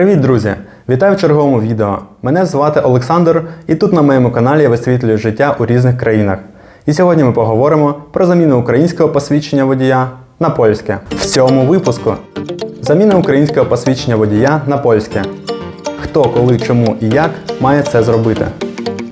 Привіт, друзі! Вітаю в черговому відео. Мене звати Олександр, і тут на моєму каналі я висвітлюю життя у різних країнах. І сьогодні ми поговоримо про заміну українського посвідчення водія на польське. В цьому випуску заміна українського посвідчення водія на польське. Хто, коли, чому і як має це зробити.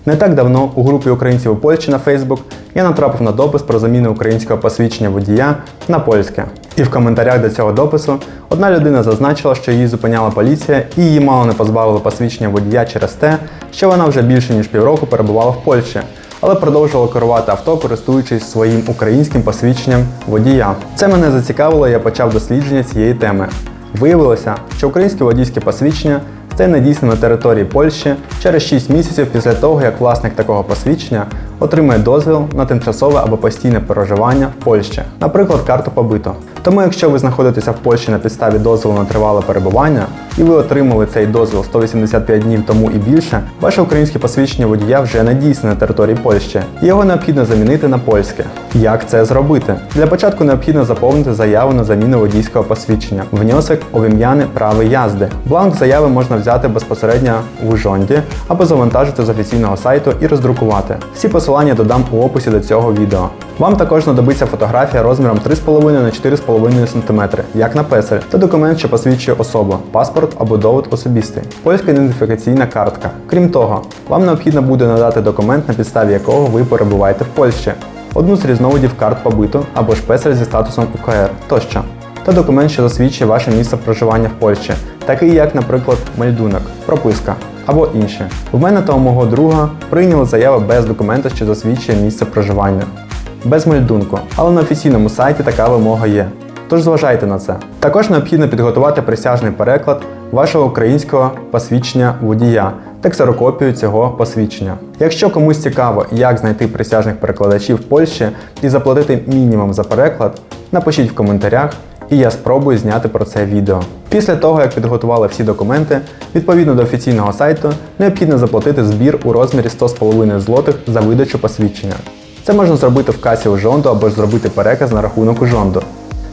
Не так давно у групі українців у Польщі на Facebook я натрапив на допис про заміну українського посвідчення водія на польське. І в коментарях до цього допису одна людина зазначила, що її зупиняла поліція і її мало не позбавили посвідчення водія через те, що вона вже більше ніж півроку перебувала в Польщі, але продовжувала керувати авто, користуючись своїм українським посвідченням водія. Це мене зацікавило, я почав дослідження цієї теми. Виявилося, що українське водійське посвідчення стає недійсним на території Польщі через 6 місяців після того, як власник такого посвідчення отримає дозвіл на тимчасове або постійне проживання в Польщі, наприклад, карту побиту. Тому, якщо ви знаходитеся в Польщі на підставі дозволу на тривале перебування і ви отримали цей дозвіл 185 днів тому і більше, ваше українське посвідчення водія вже не дійсне на території Польщі, і його необхідно замінити на польське. Як це зробити? Для початку необхідно заповнити заяву на заміну водійського посвідчення, внесок у вім'яне право язди. Бланк заяви можна взяти безпосередньо в Ужонді або завантажити з офіційного сайту і роздрукувати. Всі посилання додам у описі до цього відео. Вам також знадобиться фотографія розміром 3,5 на 4,5 см, як на песель, та документ, що посвідчує особу, паспорт або довод особистий, польська ідентифікаційна картка. Крім того, вам необхідно буде надати документ, на підставі якого ви перебуваєте в Польщі, одну з різновидів карт побиту або ж песель зі статусом УКР тощо. Та документ, що засвідчує ваше місце проживання в Польщі, такий як, наприклад, мельдунок, прописка або інші. В мене та у мого друга прийняли заяву без документа, що засвідчує місце проживання без мельдунку, але на офіційному сайті така вимога є. Тож зважайте на це. Також необхідно підготувати присяжний переклад вашого українського посвідчення водія та ксерокопію цього посвідчення. Якщо комусь цікаво, як знайти присяжних перекладачів в Польщі і заплатити мінімум за переклад, напишіть в коментарях, і я спробую зняти про це відео. Після того, як підготували всі документи, відповідно до офіційного сайту, необхідно заплатити збір у розмірі 100,5 злотих за видачу посвідчення. Це можна зробити в касі Ужонду або ж зробити переказ на рахунок Ужонду.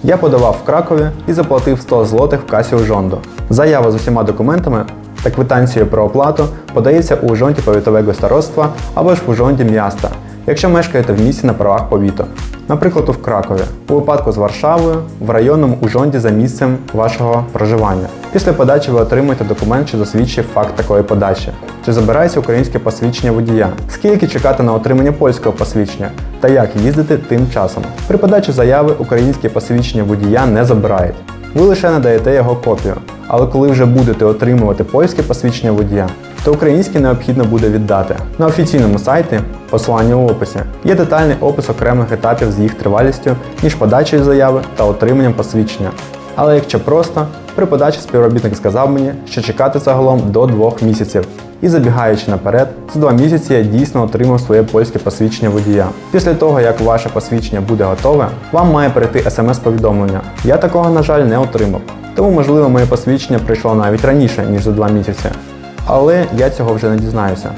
Я подавав в Кракові і заплатив 100 злотих в касі Ужонду. Заява з усіма документами та квитанцією про оплату подається у Жонті повітового староства або ж у жонді міста, якщо мешкаєте в місті на правах повіту. Наприклад, у Кракові, у випадку з Варшавою, в районному Ужонді за місцем вашого проживання. Після подачі ви отримуєте документ, що засвідчує факт такої подачі. Чи забирається українське посвідчення водія? Скільки чекати на отримання польського посвідчення? Та як їздити тим часом? При подачі заяви українське посвідчення водія не забирають. Ви лише надаєте його копію. Але коли вже будете отримувати польське посвідчення водія, то українське необхідно буде віддати. На офіційному сайті, посилання у описі, є детальний опис окремих етапів з їх тривалістю між подачею заяви та отриманням посвідчення. Але якщо просто, при подачі співробітник сказав мені, що чекати загалом до двох місяців. І забігаючи наперед, за два місяці я дійсно отримав своє польське посвідчення водія. Після того, як ваше посвідчення буде готове, вам має прийти смс-повідомлення. Я такого, на жаль, не отримав. Тому, можливо, моє посвідчення прийшло навіть раніше, ніж за два місяці. Але я цього вже не дізнаюся.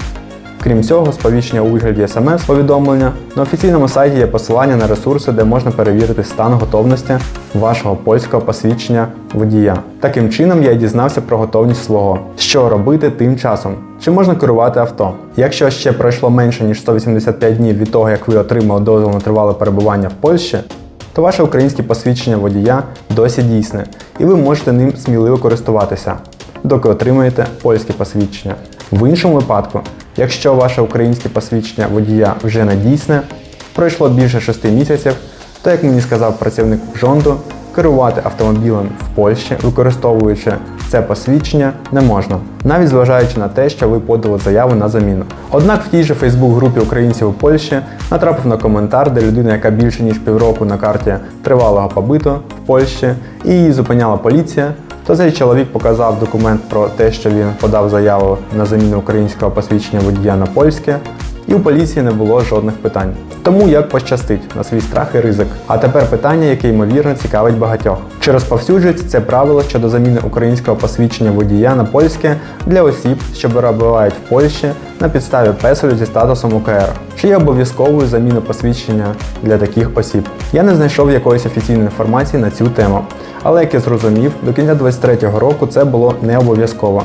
Крім цього, сповіщення у вигляді смс-повідомлення на офіційному сайті є посилання на ресурси, де можна перевірити стан готовності вашого польського посвідчення водія. Таким чином я дізнався про готовність свого. Що робити тим часом? Чи можна керувати авто? Якщо ще пройшло менше ніж 185 днів від того, як ви отримали дозвіл на тривале перебування в Польщі, то ваше українське посвідчення водія досі дійсне, і ви можете ним сміливо користуватися, доки отримаєте польське посвідчення. В іншому випадку, якщо ваше українське посвідчення водія вже не дійсне, пройшло більше 6 місяців, то, як мені сказав працівник Жонду, керувати автомобілем в Польщі, використовуючи це посвідчення, не можна, навіть зважаючи на те, що ви подали заяву на заміну. Однак в тій же Фейсбук-групі українців у Польщі натрапив на коментар, де людина, яка більше ніж півроку на карті тривалого побиту в Польщі, і її зупиняла поліція, то цей чоловік показав документ про те, що він подав заяву на заміну українського посвідчення водія на польське, і у поліції не було жодних питань. Тому як пощастить на свій страх і ризик. А тепер питання, яке ймовірно цікавить багатьох: чи розповсюджується це правило щодо заміни українського посвідчення водія на польське для осіб, що перебувають в Польщі на підставі песелю зі статусом УКР? чи є обов'язковою заміна посвідчення для таких осіб. Я не знайшов якоїсь офіційної інформації на цю тему, але як я зрозумів, до кінця 2023 року це було не обов'язково.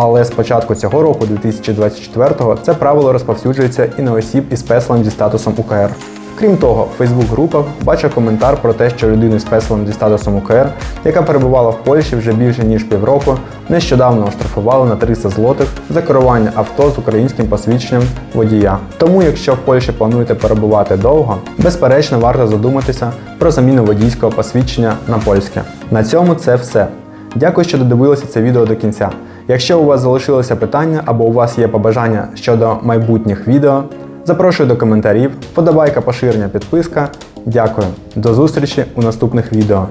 Але з початку цього року, 2024-го, це правило розповсюджується і на осіб із песлом зі статусом УКР. Крім того, в Фейсбук-групах бачив коментар про те, що людину з песлом зі статусом УКР, яка перебувала в Польщі вже більше ніж півроку, нещодавно оштрафували на 300 злотих за керування авто з українським посвідченням водія. Тому, якщо в Польщі плануєте перебувати довго, безперечно варто задуматися про заміну водійського посвідчення на польське. На цьому це все. Дякую, що додивилися це відео до кінця. Якщо у вас залишилося питання або у вас є побажання щодо майбутніх відео, запрошую до коментарів, подобайка, поширення, підписка. Дякую. До зустрічі у наступних відео.